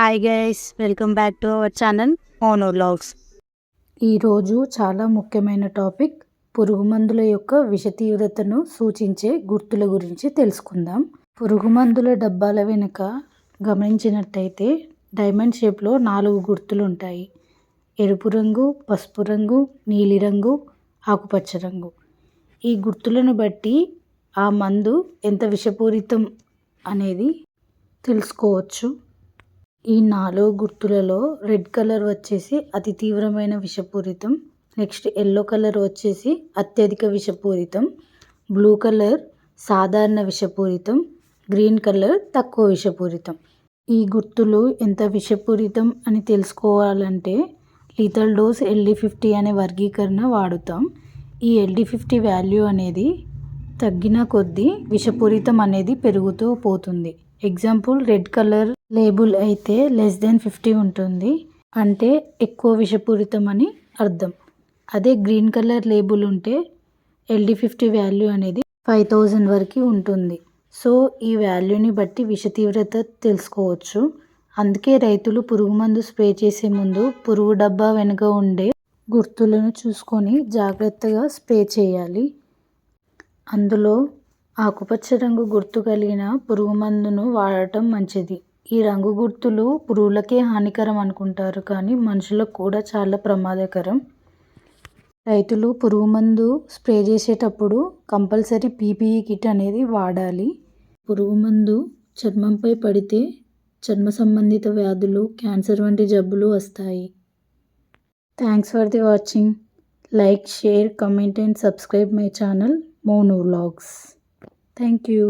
Hi guys welcome back to our channel Monologues ఈరోజు చాలా ముఖ్యమైన టాపిక్ పురుగు మందుల యొక్క విష తీవ్రతను సూచించే గుర్తుల గురించి తెలుసుకుందాం. పురుగు మందుల డబ్బాల వెనుక గమనించినట్టయితే డైమండ్ షేప్లో నాలుగు గుర్తులు ఉంటాయి. ఎరుపు రంగు పసుపు రంగు నీలిరంగు ఆకుపచ్చ రంగు. ఈ గుర్తులను బట్టి ఆ మందు ఎంత విషపూరితం అనేది తెలుసుకోవచ్చు. ఈ నాలుగు గుర్తులలో రెడ్ కలర్ వచ్చేసి అతి తీవ్రమైన విషపూరితం. నెక్స్ట్ ఎల్లో కలర్ వచ్చేసి అత్యధిక విషపూరితం. బ్లూ కలర్ సాధారణ విషపూరితం. గ్రీన్ కలర్ తక్కువ విషపూరితం. ఈ గుర్తులు ఎంత విషపూరితం అని తెలుసుకోవాలంటే లీథల్ డోస్ ఎల్డీ ఫిఫ్టీ అనే వర్గీకరణ వాడుతాం. ఈ ఎల్డీ ఫిఫ్టీ వాల్యూ అనేది తగ్గిన కొద్దీ విషపూరితం అనేది పెరుగుతూ పోతుంది. ఎగ్జాంపుల్ రెడ్ కలర్ లేబుల్ అయితే లెస్ దెన్ ఫిఫ్టీ ఉంటుంది. అంటే ఎక్కువ విషపూరితం అని అర్థం. అదే గ్రీన్ కలర్ లేబుల్ ఉంటే ఎల్డి ఫిఫ్టీ వాల్యూ అనేది ఫైవ్ థౌజండ్ వరకు ఉంటుంది. సో ఈ వాల్యూని బట్టి విష తీవ్రత తెలుసుకోవచ్చు. అందుకే రైతులు పురుగు మందు స్ప్రే చేసే ముందు పురుగు డబ్బా వెనుక ఉండే గుర్తులను చూసుకొని జాగ్రత్తగా స్ప్రే చేయాలి. అందులో ఆకుపచ్చ రంగు గుర్తు కలిగిన పురుగు మందును వాడటం మంచిది. ఈ రంగు గుర్తులు పురుగులకే హానికరం అనుకుంటారు కానీ మనుషులకు కూడా చాలా ప్రమాదకరం. రైతులు పురుగు మందు స్ప్రే చేసేటప్పుడు కంపల్సరీ పీపీఈ కిట్ అనేది వాడాలి. పురుగు మందు చర్మంపై పడితే చర్మ సంబంధిత వ్యాధులు క్యాన్సర్ వంటి జబ్బులు వస్తాయి. Thanks for the watching. Like share comment and subscribe my channel Mono Vlogs. Thank you.